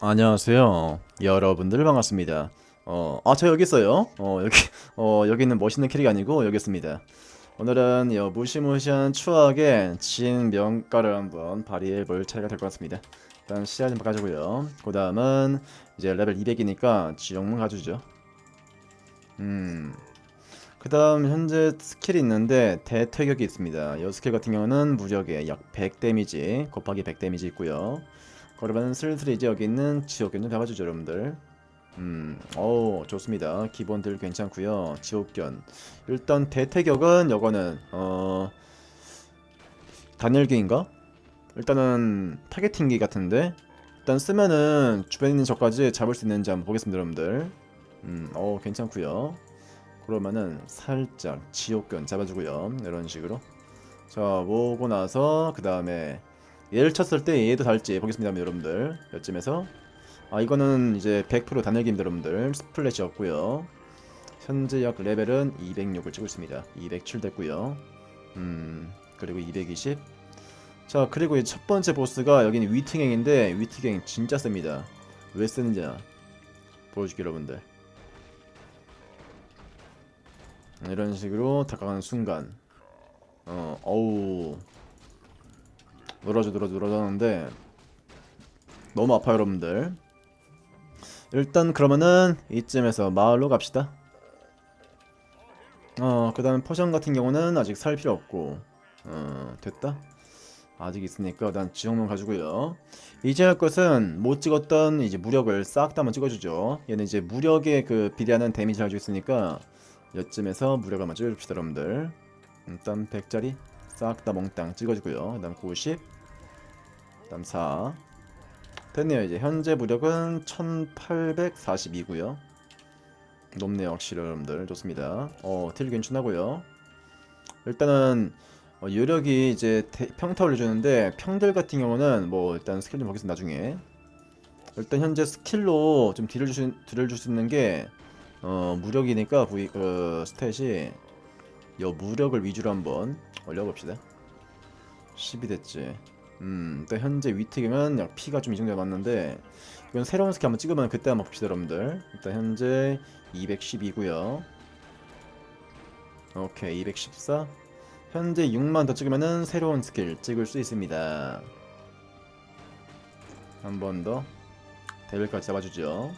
안녕하세요. 여러분들 반갑습니다. 어, 아, 저 여기 있어요. 어, 여기, 어, 여기 있는 멋있는 캐릭이 아니고 여기 있습니다. 오늘은 여 무시무시한 추억의 진 명가를 한번 발휘해 볼 차례가 될 것 같습니다. 일단 시야 좀 바꿔주고요. 그 다음은 이제 레벨 200이니까 지옥문 가주죠. 음. 그 다음 현재 스킬이 있는데 대퇴격이 있습니다. 이 스킬 같은 경우는 무력에 약 100 데미지 곱하기 100 데미지 있고요. 그러면 슬슬 이제 여기 있는 지옥견 좀 잡아주죠 여러분들. 음, 오 좋습니다. 기본들 괜찮고요. 지옥견. 일단 대퇴격은 요거는 어 단열기인가? 일단은 타겟팅기 같은데? 일단 쓰면은 주변에 있는 적까지 잡을 수 있는지 한번 보겠습니다 여러분들. 음, 어 괜찮고요. 그러면은 살짝 지옥견 잡아주고요. 이런 식으로. 자 모으고 나서 그 다음에 얘를 쳤을 때 얘도 달지. 보겠습니다 여러분들. 여쯤에서? 아 이거는 이제 100% 단일기입니다 여러분들. 스플래시 없고요. 현재 약 레벨은 206을 찍고 있습니다. 207 됐고요. 음 그리고 220 자 그리고 이 첫 번째 보스가 여기는 위트갱인데 위트갱 진짜 셉니다. 왜 쓰는지 보여줄게요 여러분들. 이런 식으로 다가가는 순간. 어 어우 늘어져 늘어져 늘어졌는데 너무 아파요 여러분들. 일단 그러면은 이쯤에서 마을로 갑시다. 어그 다음에 포션 같은 경우는 아직 살 필요 없고 어 됐다. 아직 있으니까 일단 지역만 가지고요. 이제 할 것은 못 찍었던 이제 무력을 싹 다 한번 찍어주죠. 얘는 이제 무력에 그 비례하는 데미지를 가지고 있으니까 이쯤에서 무력을 한번 찍어줍시다 여러분들. 일단 100짜리 싹 다 몽땅 찍어주고요. 그 다음 90, 그 다음 4. 됐네요. 이제 현재 무력은 1842고요. 높네요, 확실히 여러분들 좋습니다. 어, 딜 괜찮하고요. 일단은 어, 유력이 이제 대- 평타 올려주는데 평들 같은 경우는 뭐 일단 스킬 좀 보겠습니다 나중에. 일단 현재 스킬로 좀 딜을 주시, 딜을 줄 수 있는 게 어, 무력이니까 부위 그 스탯이 요 무력을 위주로 한번 올려봅시다. 10이 됐지. 음 일단 현재 위트경은 약 피가 좀 이 정도 남았는데 이건 새로운 스킬 한번 찍으면 그때 한번 봅시다 여러분들. 일단 현재 212고요. 오케이 214 현재 6만 더 찍으면은 새로운 스킬 찍을 수 있습니다. 한 번 더. 데빌까지 잡아주죠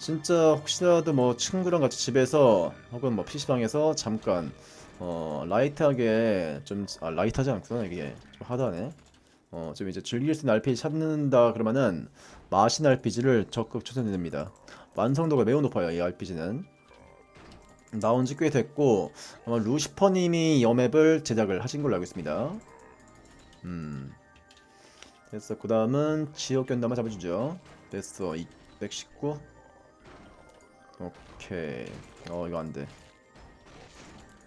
진짜 혹시라도 뭐 친구랑 같이 집에서 혹은 뭐 PC방에서 잠깐 어 라이트하게 좀 아 라이트하지 않구나 이게. 좀 하드하네 어 좀 이제 즐길 수 있는 RPG 찾는다 그러면은 마신 RPG를 적극 추천드립니다. 완성도가 매우 높아요 이 RPG는. 나온 지 꽤 됐고 아마 루시퍼님이 이 맵을 제작을 하신 걸로 알고 있습니다. 음. 됐어. 그 다음은 지옥견도 한번 잡아주죠. 됐어. 219 오케이. 어 이거 안돼.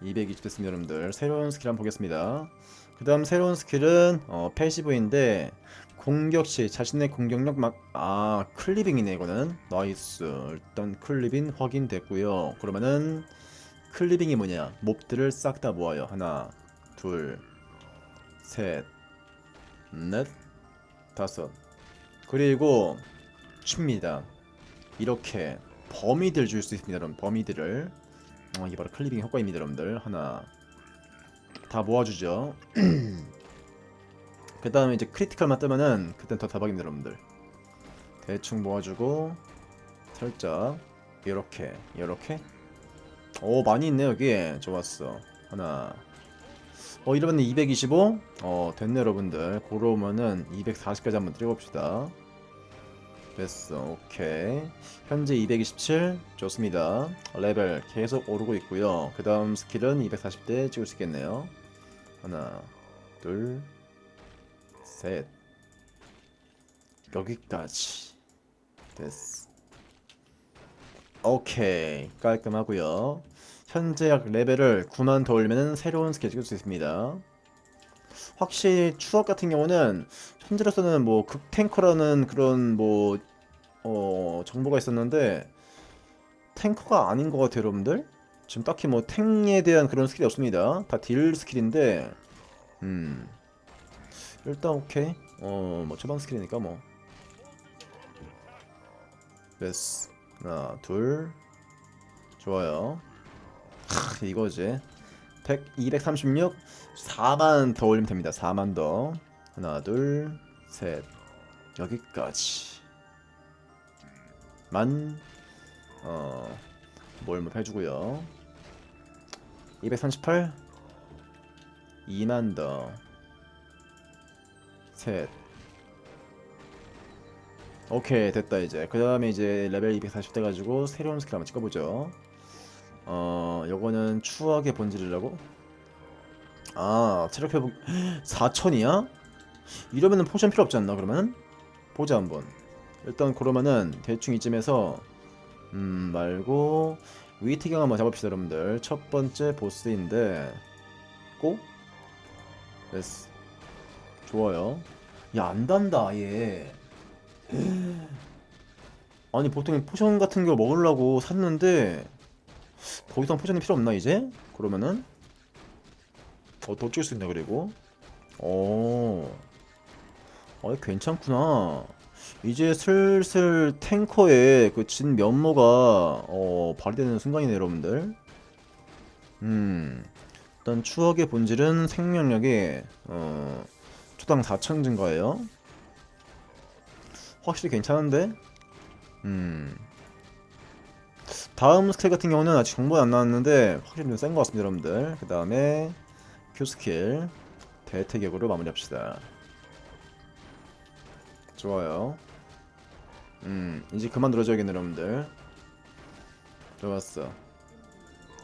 220 됐습니다 여러분들. 새로운 스킬 한번 보겠습니다. 그 다음 새로운 스킬은 어, 패시브인데 공격시 자신의 공격력 막 아 클리빙이네 이거는. 나이스. 일단 클리빙 확인됐고요. 그러면은 클리빙이 뭐냐? 몹들을 싹 다 모아요. 하나 둘셋넷 다섯. 그리고 칩니다. 이렇게 범위들 줄 수 있습니다 여러분. 범위들을. 어, 이게 바로 클리빙 효과입니다 여러분들. 하나. 다 모아주죠. 그 다음에 이제 크리티컬만 뜨면은 그땐 더 대박입니다 여러분들. 대충 모아주고 살짝 이렇게 이렇게. 오 많이 있네 여기. 좋았어. 하나. 어 이러면 225? 어 됐네 여러분들. 그러면은 240까지 한번 들어봅시다 됐어. 오케이. 현재 227 좋습니다. 레벨 계속 오르고 있고요. 그 다음 스킬은 240대 찍을 수 있겠네요. 하나 둘셋. 여기까지. 됐어. 오케이. 깔끔하고요. 현재 약 레벨을 9만 더 올리면 새로운 스킬 찍을 수 있습니다 확실히 추억 같은 경우는 현재로서는 뭐 극탱커라는 그런 뭐 어, 정보가 있었는데 탱커가 아닌 것 같아요, 여러분들. 지금 딱히 뭐 탱에 대한 그런 스킬이 없습니다. 다 딜 스킬인데, 음, 일단 오케이. 어, 뭐 초반 스킬이니까 뭐. 됐어 하나 둘 좋아요 하, 이거지 100, 236 4만 더 올리면 됩니다. 4만 더. 하나 둘 셋. 여기까지. 만 어, 뭘뭐 해주고요. 238 2만 더. 셋. 오케이 됐다 이제. 그 다음에 이제 레벨 240 돼가지고 새로운 스킬 한번 찍어보죠. 어 요거는 추억의 본질이라고? 아 체력 회복 4천이야? 이러면은 포션 필요 없지 않나 그러면? 보자 한번 일단 그러면은 대충 이쯤에서 음 말고 위티경 한번 잡읍시다 여러분들 첫 번째 보스인데 고? 됐어 좋아요 야 안 단다 아예 아니 보통 포션 같은 거 먹으려고 샀는데 더 이상 포션이 필요 없나 이제? 그러면은 어더 찍을 수 있나 그리고. 어. 어, 괜찮구나. 이제 슬슬 탱커의 그 진 면모가 어 발휘되는 순간이네 여러분들. 음. 일단 추억의 본질은 생명력이 어 초당 4천 증가예요. 확실히 괜찮은데? 음. 다음 스킬 같은 경우는 아직 정보가 안 나왔는데 확실히 좀 센 것 같습니다 여러분들. 그 다음에 Q 스킬 대퇴격으로 마무리합시다. 좋아요. 음 이제 그만 늘어져야겠네 여러분들. 좋았어.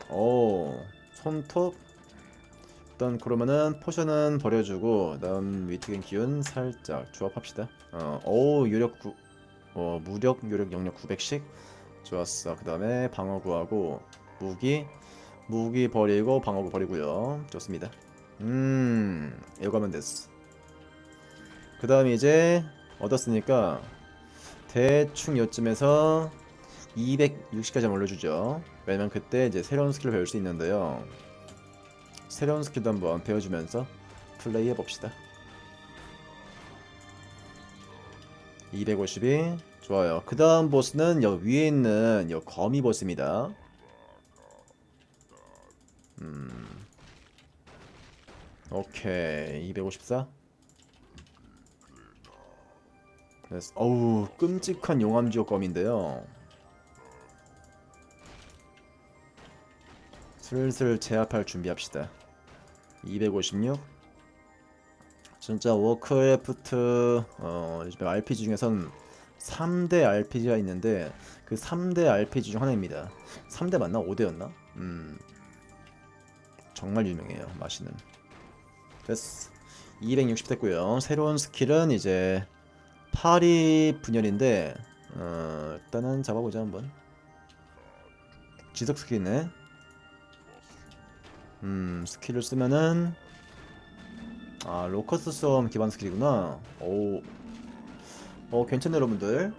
오 손톱. 일단 그러면은 포션은 버려주고 다음 위트겐 기운 살짝 조합합시다. 어, 오 유력 9, 어, 무력 유력 영역 900씩. 좋았어. 그 다음에 방어 구하고 무기 무기 버리고 방어구 버리고요. 좋습니다. 음 이거 하면 됐어. 그 다음에 이제 얻었으니까 대충 요쯤에서 260까지 한번 올려주죠. 왜냐면 그때 이제 새로운 스킬을 배울 수 있는데요. 새로운 스킬도 한번 배워주면서 플레이 해 봅시다. 252 좋아요. 그 다음 보스는 여 위에 있는 여 거미 보스입니다 음. 오케이. 254 됐어. 어우 끔찍한 용암지옥 검인데요. 슬슬 제압할 준비합시다. 256 진짜 워크래프트 어 RPG 중에선 3대 RPG가 있는데 그 3대 RPG 중 하나입니다. 3대 맞나? 5대였나? 음 정말 유명해요 맛있는. 됐어 260 됐고요. 새로운 스킬은 이제 파리 분열인데 어, 일단은 잡아보자 한번. 지속 스킬이네. 음 스킬을 쓰면은 아 로커스 썸 기반 스킬이구나. 오. 어, 괜찮네 여러분들.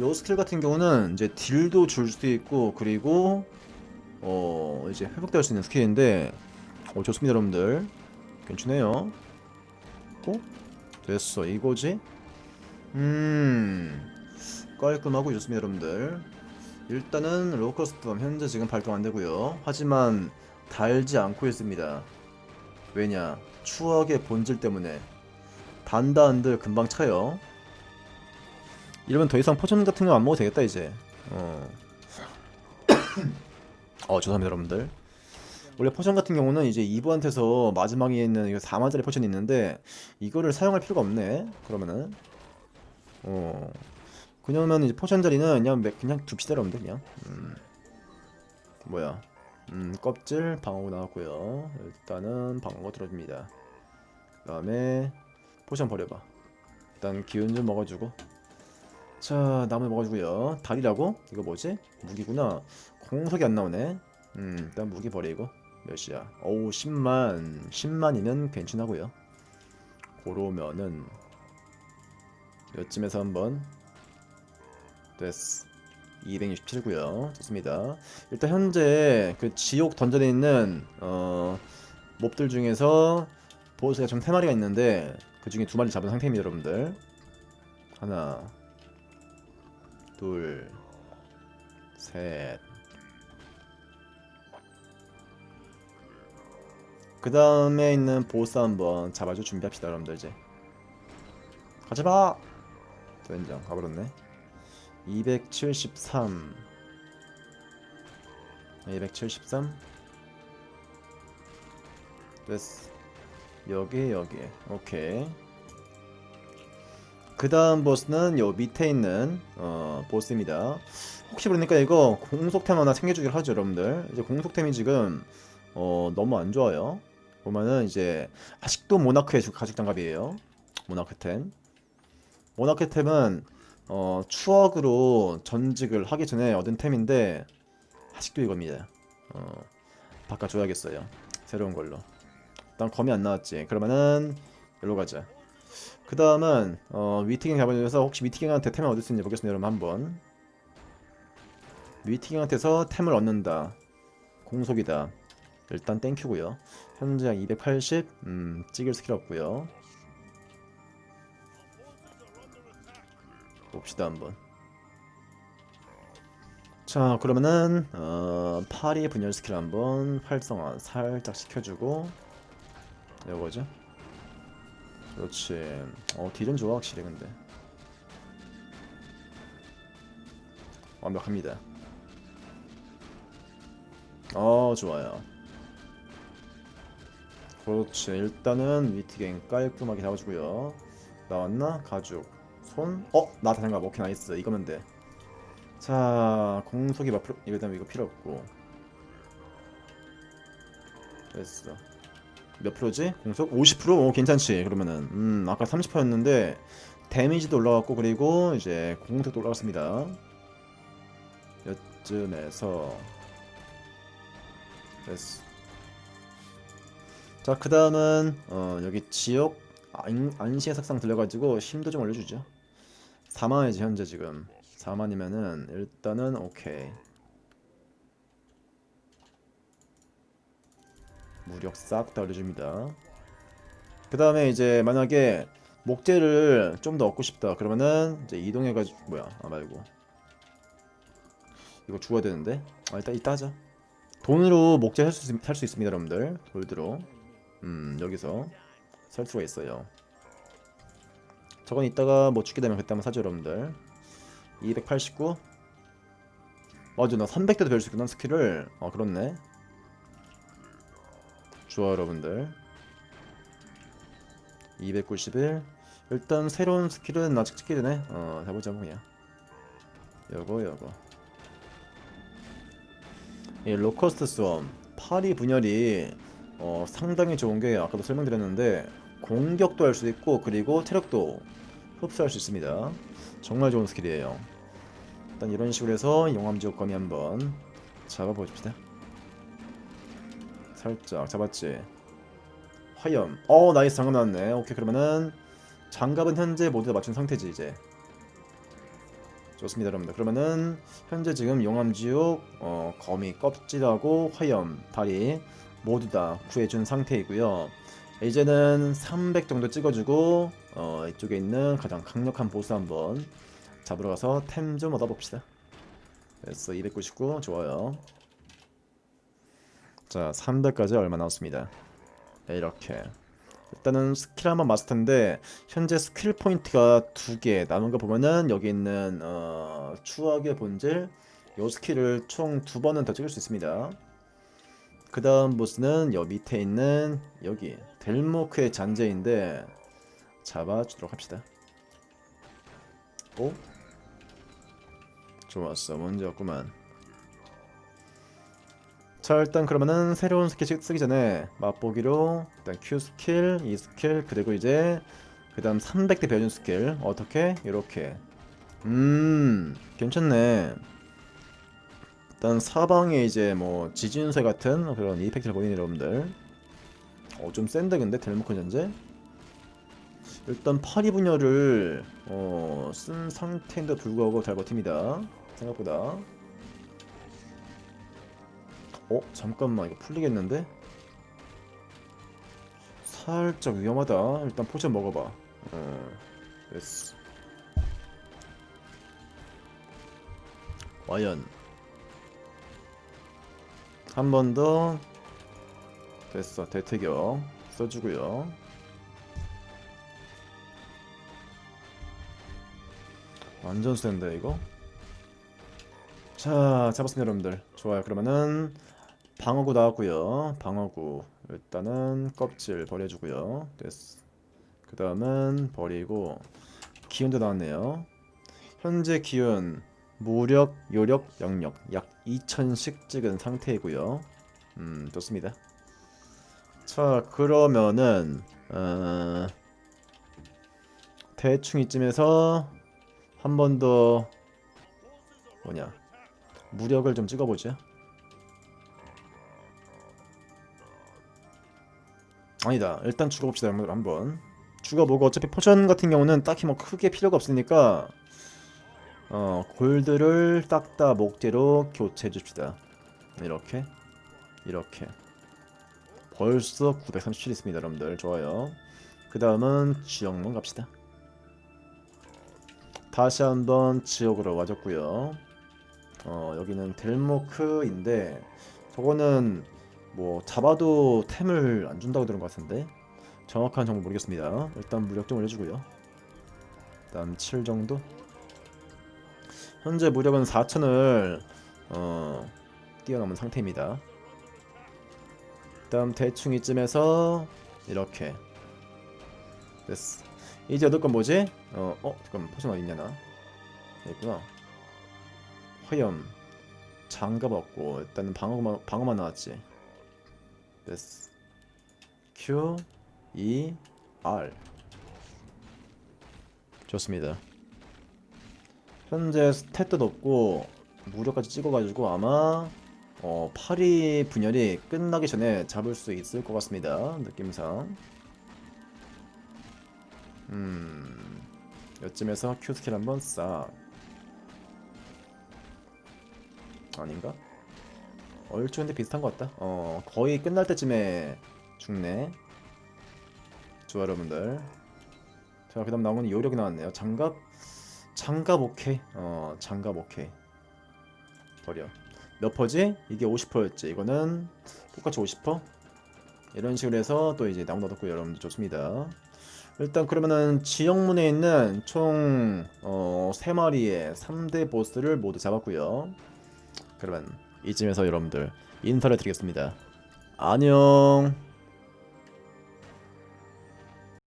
요 스킬 같은 경우는 이제 딜도 줄 수도 있고 그리고 어 이제 회복될 수 있는 스킬인데 어 좋습니다 여러분들. 괜찮네요. 어? 됐어. 이거지? 음 깔끔하고 좋습니다 여러분들. 일단은 로커스톰 현재 지금 발동 안되고요. 하지만 달지 않고 있습니다. 왜냐? 추억의 본질 때문에. 단다 한들 금방 차요. 이러면 더 이상 포션 같은 거 안 먹어도 되겠다 이제. 어, 어 죄송합니다 여러분들. 원래 포션 같은 경우는 이제 이브한테서 마지막에 있는 이거 4만짜리 포션이 있는데 이거를 사용할 필요가 없네 그러면은. 어. 그러면 이제 포션 자리는 그냥 매- 그냥 둡시다 여러분들 그냥. 음. 뭐야. 음 껍질 방어구 나왔고요. 일단은 방어구 들어줍니다. 그 다음에 포션 버려봐. 일단 기운 좀 먹어주고 자 나무 먹어주고요. 다리라고? 이거 뭐지? 무기구나. 공석이 안 나오네. 음 일단 무기 버리고 몇이야? 어우 10만. 10만이면 괜찮하고요. 그러면은 요쯤에서 한번? 됐어 267고요. 좋습니다. 일단 현재 그 지옥 던전에 있는 어 몹들 중에서 보스가 좀 3마리가 있는데 그 중에 두 마리 잡은 상태입니다 여러분들. 하나 둘, 셋. 그 다음에 있는 보스 한번 잡아줄 준비합시다, 여러분들 이제. 가져봐. 된장 가버렸네. 273. 273. 됐어. 여기 여기. 오케이. 그 다음 보스는 요 밑에 있는 어, 보스입니다. 혹시 모르니까 이거 공속템 하나 챙겨주기로 하죠, 여러분들. 이제 공속템이 지금 어, 너무 안 좋아요. 보면은 이제 아직도 모나크의 주- 가죽 장갑이에요. 모나크템. 모나크템은 어, 추억으로 전직을 하기 전에 얻은 템인데 아직도 이겁니다. 어, 바꿔줘야겠어요. 새로운 걸로. 일단 검이 안 나왔지. 그러면은 여기로 가자. 그 다음은 어, 위티갱 잡아줘서 혹시 위티갱한테 템을 얻을 수 있는지 보겠습니다 여러분 한번. 위티갱한테서 템을 얻는다. 공속이다. 일단 땡큐고요. 현재 280 음, 찍을 스킬 없고요. 봅시다 한번. 자 그러면은 어, 파리 분열 스킬 한번 활성화 살짝 시켜주고 이거죠 그렇지. 어, 딜은 좋아, 확실히, 근데. 완벽합니다. 어, 좋아요. 그렇지. 일단은 위티갱 깔끔하게 잡아주고요. 나왔나? 가죽. 손? 어? 나다 생각. 오케이, 나이스. 이거면 돼. 자, 공속이 막 필요, 이거 때문에 이거 필요 없고. 됐어. 몇 프로지? 공속 50%? 오 괜찮지. 그러면은. 음 아까 30%였는데 데미지도 올라갔고 그리고 이제 공속도 올라갔습니다. 요쯤에서. 됐어. 자 그 다음은 어 여기 지역 안, 안시의 색상 들려가지고 힘도 좀 올려주죠. 4만이지 현재 지금. 4만이면은 일단은 오케이 무력 싹 다 올려줍니다. 그 다음에 이제 만약에 목재를 좀 더 얻고 싶다. 그러면은 이제 이동해가지고 뭐야 아 말고. 이거 주어야 되는데? 아 일단 이따 하자. 돈으로 목재 살수 살수 있습니다 여러분들. 골드로. 음 여기서. 살 수가 있어요. 저건 이따가 뭐 죽게 되면 그때 한번 사죠 여러분들. 289 맞아 나 300대도 배울 수 있구나 스킬을. 아 그렇네 좋아 여러분들. 291 일단 새로운 스킬은 아직 찍기 전에 어 해보자 그냥. 요거 요거 이 로커스트 스웜. 파리 분열이 어 상당히 좋은 게 아까도 설명드렸는데 공격도 할 수 있고 그리고 체력도 흡수할 수 있습니다. 정말 좋은 스킬이에요. 일단 이런 식으로 해서 용암지옥 거미 한번 잡아보십시다 살짝 잡았지. 화염. 어 나이스. 장갑 나왔네. 오케이 그러면은 장갑은 현재 모두 다 맞춘 상태지 이제. 좋습니다 여러분들. 그러면은 현재 지금 용암지옥 어, 거미 껍질하고 화염 다리 모두 다 구해준 상태이고요. 이제는 300 정도 찍어주고 어, 이쪽에 있는 가장 강력한 보스 한번 잡으러 가서 템 좀 얻어봅시다. 됐어. 299 좋아요 자 300까지 얼마 나왔습니다. 네, 이렇게. 일단은 스킬 한번 마스터인데 현재 스킬 포인트가 두 개. 남은 거 보면은 여기 있는 어, 추억의 본질 요 스킬을 총 두 번은 더 찍을 수 있습니다. 그 다음 보스는 여 밑에 있는 여기 델모크의 잔재인데 잡아주도록 합시다. 오? 좋았어. 문제 없구만 자 일단 그러면은 새로운 스킬 쓰- 쓰기 전에 맛보기로 일단 Q 스킬, E 스킬 그리고 이제 그 다음 300대 배준 스킬. 어떻게? 이렇게. 음 괜찮네. 일단 사방에 이제 뭐 지진세 같은 그런 이펙트를 보이는 여러분들. 어 좀 센데 근데? 델모크 전제? 일단 파리 분열을 어, 쓴 상태인데 불구하고 잘 버팁니다. 생각보다 어? 잠깐만 이거 풀리겠는데? 살짝 위험하다. 일단 포션 먹어봐. 어, 됐어. 와연. 한 번 더. 됐어 대퇴격 써주고요. 완전 센데 이거? 자 잡았습니다 여러분들. 좋아요. 그러면은 방어구 나왔고요. 방어구 일단은 껍질 버려주고요. 됐어 그 다음은 버리고 기운도 나왔네요. 현재 기운 무력, 요력, 영력 약 2000씩 찍은 상태이고요. 음 좋습니다. 자 그러면은 어, 대충 이쯤에서 한 번 더 뭐냐? 무력을 좀 찍어보자 아니다. 일단 죽어봅시다 여러분들 한번. 죽어보고 어차피 포션 같은 경우는 딱히 뭐 크게 필요가 없으니까 어 골드를 딱다 목재로 교체해 줍시다. 이렇게 이렇게. 벌써 937 있습니다 여러분들. 좋아요. 그 다음은 지역문 갑시다. 다시 한번 지역으로 와줬고요. 어 여기는 델모크인데 저거는 뭐 잡아도 템을 안 준다고 들은 것 같은데 정확한 정보 모르겠습니다. 일단 무력 좀 올려주고요. 다음 7 정도. 현재 무력은 4000을 어 뛰어넘은 상태입니다. 다음 대충 이쯤에서 이렇게. 됐어. 이제 얻을 건 뭐지? 어, 어 잠깐만. 포션 어딨냐 나. 여기 있구나. 화염. 장갑 없고 일단은 방어만, 방어만 나왔지 됐어. Q E R. 좋습니다. 현재 스탯도 높고 무력까지 찍어가지고 아마 어, 파리 분열이 끝나기 전에 잡을 수 있을 것 같습니다. 느낌상. 음 요쯤에서 Q 스킬 한번 싹. 아닌가? 얼추 근데 비슷한 것 같다. 어 거의 끝날 때쯤에 죽네. 좋아 여러분들. 자 그 다음 나온 건 요력이 나왔네요. 장갑 장갑 오케이. 어 장갑 오케이. 버려. 몇 퍼지? 이게 50%였지. 이거는 똑같이 50% 이런 식으로 해서 또 이제 나무도 넣고 여러분들. 좋습니다. 일단 그러면은 지역문에 있는 총 어, 3마리의 3대 보스를 모두 잡았고요. 그러면 이쯤에서 여러분들 인사를 드리겠습니다. 안녕